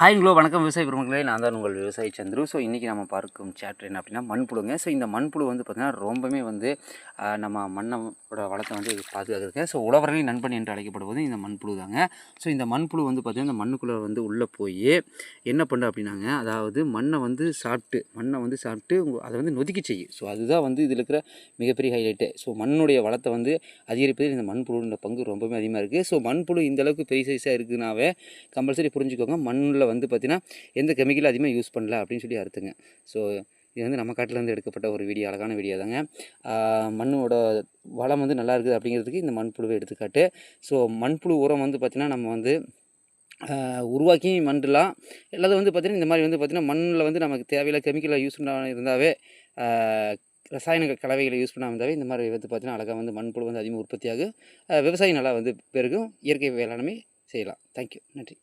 Hi ங்களோ வணக்கம் விவசாய பெருமக்களே நான் தான் உங்கள் விவசாயி சந்துரு. ஸோ இன்றைக்கி நம்ம பார்க்கும் சாப்டர் என்ன அப்படின்னா மண்புழுங்க. ஸோ இந்த மண்புழு வந்து பார்த்திங்கன்னா ரொம்பவே வந்து நம்ம மண்ணோட வளத்தை வந்து பாதுகாக்கிறதுக்கு ஸோ உழவர்களின் நண்பன் என்று அழைக்கப்படுவது இந்த மண்புழு தாங்க. ஸோ இந்த மண்புழு வந்து பார்த்திங்கன்னா இந்த மண்ணுக்குள்ளே வந்து உள்ளே போய் என்ன பண்ணுற அப்படின்னாங்க அதாவது மண்ணை வந்து சாப்பிட்டு மண்ணை வந்து சாப்பிட்டு உங்கள் அதை வந்து நொதுக்கி செய்யும். ஸோ அதுதான் வந்து இதில் இருக்கிற மிகப்பெரிய ஹைலைட்டு ஸோ மண்ணுடைய வளத்தை வந்து அதிகரிப்பதில் இந்த மண்புழுன்ற பங்கு ரொம்பவே அதிகமாக இருக்குது ஸோ மண்புழு இந்தளவுக்கு பெரிய சைஸாக இருக்குனாவே கம்பல்சரி புரிஞ்சுக்கோங்க மண்ணில் வந்து பார்த்திங்கன்னா எந்த கெமிக்கலும் அதிகமாக யூஸ் பண்ணல அப்படின்னு சொல்லி அர்த்தங்க. ஸோ இது வந்து நம்ம காட்டிலேருந்து எடுக்கப்பட்ட ஒரு வீடியோ அழகான வீடியோ தாங்க. மண்ணோட வளம் வந்து நல்லா இருக்குது அப்படிங்கிறதுக்கு இந்த மண்புழுவை எடுத்துக்காட்டு. ஸோ மண்புழு உரம் வந்து பார்த்திங்கன்னா நம்ம வந்து உருவாக்கி மண்டலாம் எல்லாத்தையும் வந்து பார்த்திங்கன்னா இந்த மாதிரி வந்து பார்த்திங்கன்னா மண்ணில் வந்து நமக்கு தேவையில்ல கெமிக்கலை யூஸ் பண்ண இருந்தாவே ரசாயன கலவைகளை யூஸ் பண்ணாமல் இருந்தாவே இந்த மாதிரி வந்து பார்த்திங்கன்னா அழகாக வந்து மண்புழு வந்து அதிகமாக உற்பத்தியாகும். விவசாயம் நல்லா வந்து பெருகும். இயற்கை வேளாண்மை செய்யலாம். தேங்க்யூ நன்றி.